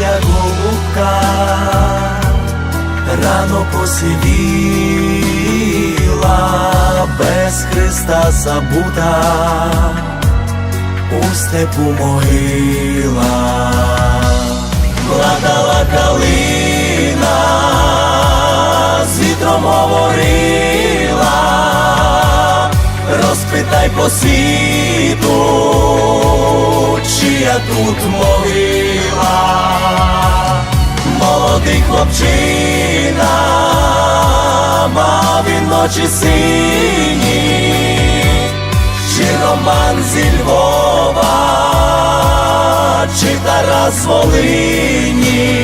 як голубка, рано посивіла, без Христа забута, у степу могила, плакала калина, з вітром говорила. Розпитай по чия тут могила, молодий хлопчина, мав він ночі сині, чи роман зі Львова, чи Тарас Волині.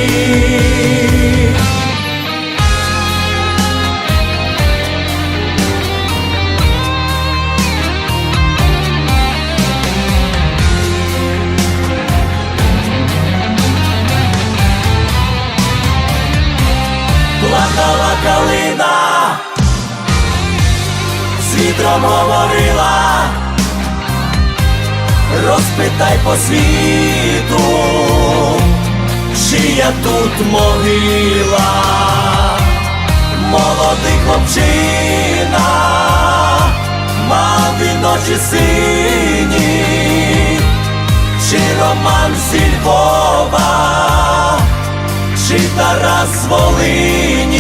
Вітром говорила, розпитай по світу, чия тут могила, молодий хлопчина, мав він очі сині, чи роман зільвова, чи Тарас Волині,